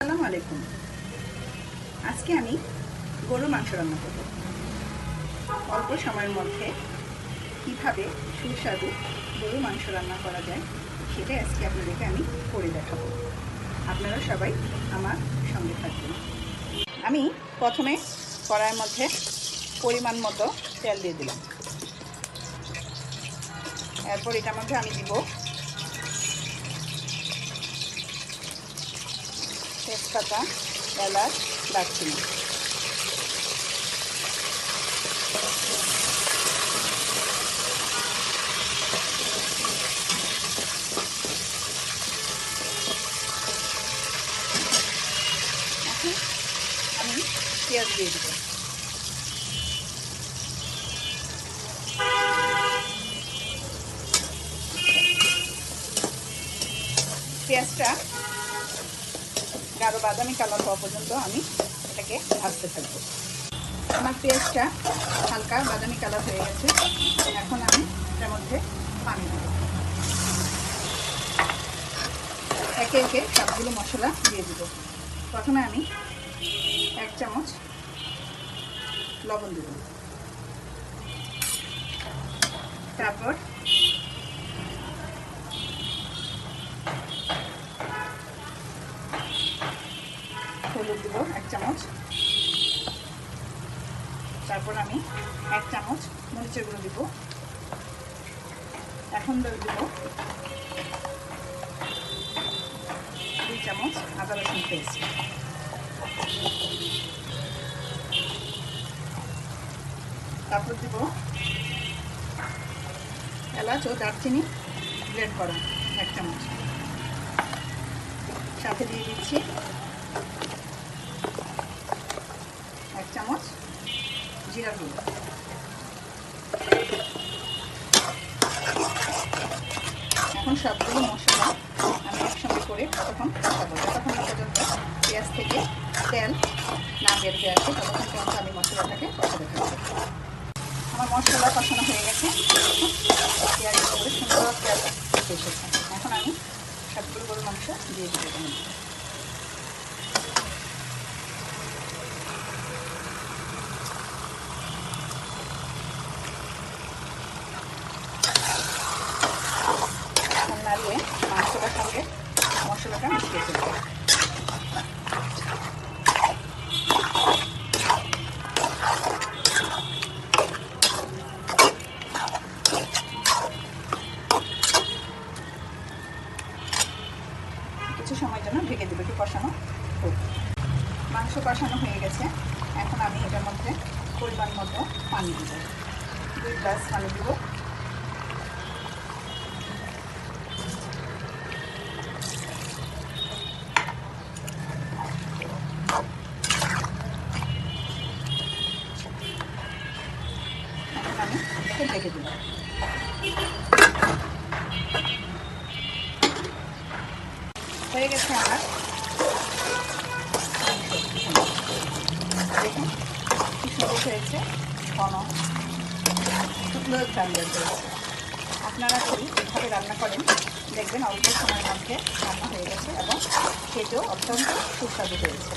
আসসালামু আলাইকুম। আজকে আমি গরুর মাংস রান্না করব। অল্প সময়ের মধ্যে কীভাবে সুস্বাদু গরুর মাংস রান্না করা যায়, সেটাই আজকে আপনাদেরকে আমি করে দেখাবো। আপনারা সবাই আমার সঙ্গে থাকবেন। আমি প্রথমে কড়াইয়ের মধ্যে পরিমাণ মতো তেল দিয়ে দিলাম। এরপর এটার মধ্যে আমি দিব তেজপাতা এলাচ দারচিনি। আমি পেঁয়াজ দিয়ে দেবো। পেঁয়াজটা গাঢ় বাদামি কালার হওয়া পর্যন্ত আমি এটাকে ভাজতে থাকব। আমার পেঁয়াজটা হালকা বাদামি কালার হয়ে গেছে। এখন আমি এটার মধ্যে পানি দেব। একে একে সবগুলো মশলা দিয়ে দেবো। প্রথমে আমি এক চামচ লবণ দেব। তারপর হলুদ দেবো, এক চামচ। তারপর আমি এক চামচ মরিচের গুঁড়ো দিব। এখন দেবো। দুই চামচ আদা রসুন পেস্ট। তারপর দিব এলাচ ও দারচিনি ব্লেন্ড করা, এক চামচ। সাথে দিয়ে দিচ্ছি। এক চামচ জিরা গুঁড়ো। এখন সবগুলো মশলা আমি একসঙ্গে করে তখন তখন পর্যন্ত পেঁয়াজ থেকে তেল না বের হয়ে আসে, ততক্ষণ পর্যন্ত আমি মশলাটাকে কষাতে থাকব। আমার মশলা কষানো হয়ে গেছে। উপরে সুন্দর তেল এসেছে গরুর মাংস দিয়ে দিতে নাড়িয়ে মাংসটার সঙ্গে মশলাটা মিশিয়ে ফেলব। মাংস কষানো হয়ে গেছে। এখন আমি এটার মধ্যে পরিমাণ মতো পানি দিব। দুই গ্লাস পানি দিব। দিলাম হয়ে গেছে আমার সুন্দর হয়েছে? ঘন শুকনো হয়েছে আপনারা যদি এভাবে রান্না করেন দেখবেন অল্প সময়ের মধ্যে রান্না হয়ে গেছে এবং খেতেও অত্যন্ত সুস্বাদু হয়েছে।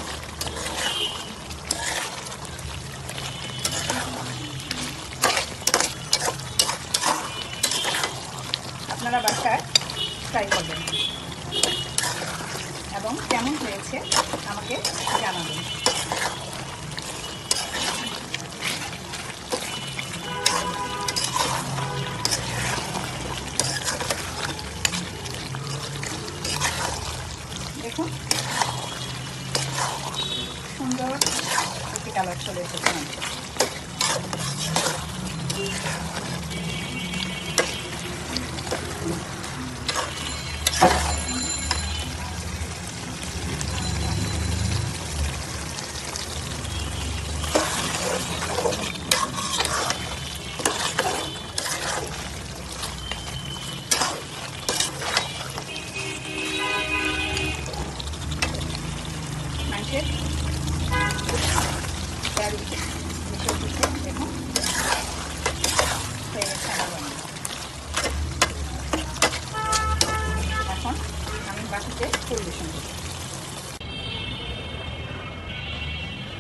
আপনারা বাসায় ট্রাই করবেন। এবং কেমন হয়েছে আমাকে জানাবেন। দেখুন সুন্দর একটি কালার চলে এসেছে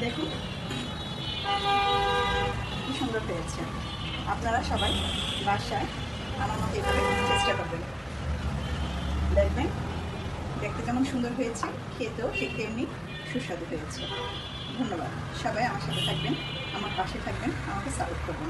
দেখুন। কি সুন্দর হয়েছে আপনারা সবাই বাসায় আমার মতো এভাবে চেষ্টা করবেন। দেখবেন, দেখতে যেমন সুন্দর হয়েছে, খেতেও ঠিক তেমনি সুস্বাদু হয়েছে। ধন্যবাদ। সবাই আমার সাথে থাকবেন, আমার পাশে থাকবেন, আমাকে সাপোর্ট করবেন।